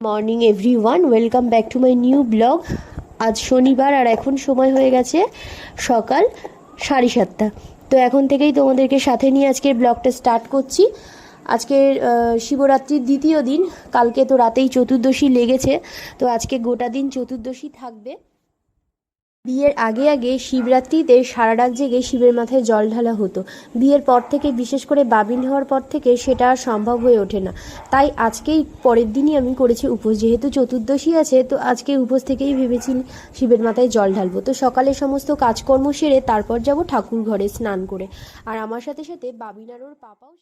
Morning everyone welcome back to my new blog আজ শনিবার আর এখন সময় হয়ে গেছে সকাল সাড়ে সাতটা। তো এখন থেকেই তোমাদেরকে সাথে নিয়ে আজকের ব্লগটা স্টার্ট করছি। আজকে শিবরাত্রির দ্বিতীয় দিন। কালকে তো রাতেই চতুর্দশী লেগেছে। তো আজকে গোটা দিন চতুর্দশী থাকবে। বিয়ের আগে আগে শিবরাত্রিতে সারা রাত জেগে শিবের মাথায় জল ঢালা হতো। বিয়ের পর থেকে, বিশেষ করে বাবিন হওয়ার পর থেকে সেটা আর সম্ভব হয়ে ওঠে না। তাই আজকেই পরের দিনই আমি করেছি উপোস। যেহেতু চতুর্দশী আছে, তো আজকে উপোস থেকেই ভেবেছি শিবের মাথায় জল ঢালবো। তো সকালে সমস্ত কাজকর্ম সেরে তারপর যাব ঠাকুর ঘরে স্নান করে। আর আমার সাথে সাথে বাবিন আর পাপাও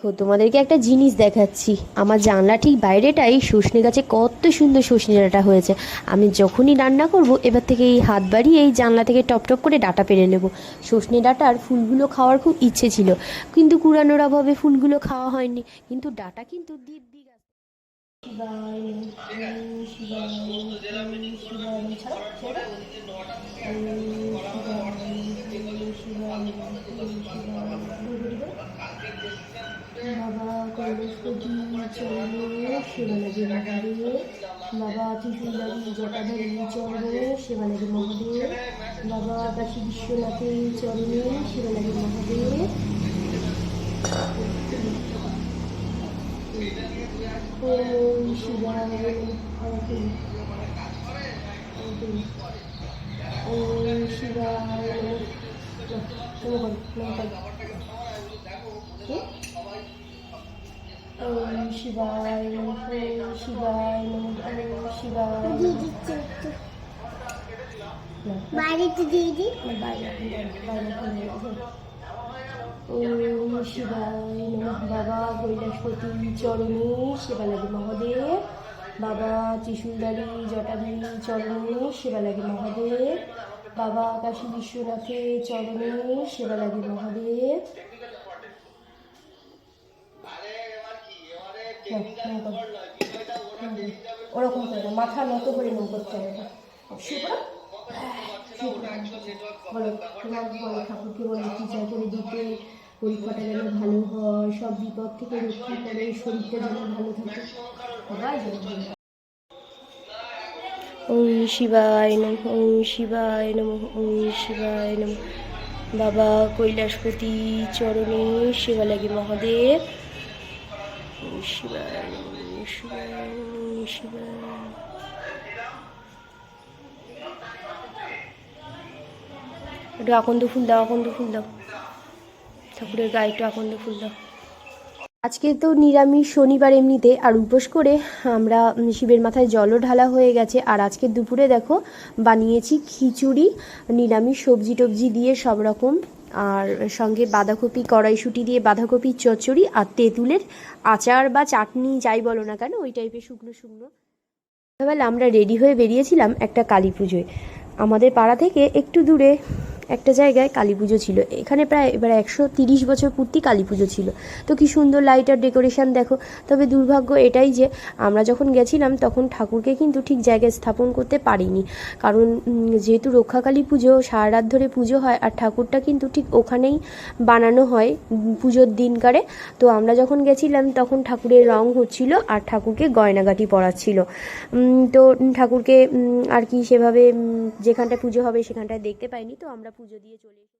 দেখো তোমাদেরকে একটা জিনিস দেখাচ্ছি। আমার জানলা ঠিক বাইরেটাই সজনে গাছে কত সুন্দর সজনে ডাঁটা হয়েছে। আমি যখনই রান্না করব, এবার থেকে এই হাত বাড়িয়ে এই জানলা থেকে টপ টপ করে ডাটা পেরে নেব। সজনে ডাঁটার ফুলগুলো খাওয়ার খুব ইচ্ছে ছিল, কিন্তু কুড়ানোর অভাবে ফুলগুলো খাওয়া হয়নি। কিন্তু ডাটা কিন্তু চরণে শিবালাজি মহাদেব বাবা ত্রিশুলারি জটাধারী চরণে শিবালাজি মহাদেব বাবা কাশী বিশ্বনাথের চরণে শিবালাজি মহাদেব ওম শিবায়। ওম শিবায় নমঃ। নমঃ নমঃ কি? ওম শিবায় নমঃ শিবায় নমঃ শিবায় বাড়িতে দিয়ে বাইরে ওম শিবায় নমঃ বাবা কৈলাসপতি চরণে শিবালাগি মহাদেব বাবা ত্রিশুলদারি জটাধারী চরণে শিবালাগি মহাদেব বাবা কাশী বিশ্বনাথের চরণে শিবালাগি মহাদেব ওরকম করে মাথা নত করে নো করতে হবে ঠাকুরকে কি করে দিতে? পরীক্ষাটা যেন ভালো হয়, সব বিপদ থেকে রক্ষা করে, শরীরটা যেন ভালো থাকে। সবাই। ওম শিবায় নম, ওম শিবায় নম, ওম শিবায় নম। বাবা কৈলাসপতি চরণে শিবালাগি মহাদেব। একটু আকন্দ ফুল দাও, আকন্দ ফুল দাও। ঠাকুরের গায়ে একটু আকন্দ ফুল দাও। আজকে তো নিরামিষ শনিবার এমনিতে, আর উপোস করে আমরা শিবের মাথায় জলও ঢালা হয়ে গেছে। আর আজকে দুপুরে দেখো, বানিয়েছি খিচুড়ি, নিরামিষ সবজি টবজি দিয়ে সব রকম আর সঙ্গে বাঁধাকপি কড়াইশুটি দিয়ে বাঁধাকপির চচ্চড়ি আর তেঁতুলের আচার বা চাটনি, যাই বলো না কেন, ওই টাইপের শুকনো শুকনো। সকালবেলা আমরা রেডি হয়ে বেরিয়েছিলাম একটা কালী পুজোয়। আমাদের পাড়া থেকে একটু দূরে। একটা জায়গায় কালী পুজো ছিল। এখানে প্রায় এবার একশো তিরিশ বছর পূর্তি কালী পুজো ছিল। তো কি সুন্দর লাইট আর ডেকোরেশন দেখো। তবে দুর্ভাগ্য এটাই যে আমরা যখন গেছিলাম তখন ঠাকুরকে কিন্তু ঠিক জায়গায় স্থাপন করতে পারিনি। কারণ যেহেতু রক্ষাকালী পুজো সারা রাত ধরে পুজো হয় আর ঠাকুরটা কিন্তু ঠিক ওখানেই বানানো হয় পুজোর দিনকারে। তো আমরা যখন গেছিলাম তখন ঠাকুরের রং হচ্ছিল আর ঠাকুরকে গয়নাগাটি পরাচ্ছিল। তো ঠাকুরকে আর কি সেভাবে উম, যেখানটায় পুজো হবে সেখানটায় দেখতে পাইনি। তো আমরা পুজো দিয়ে চলে এসেছি।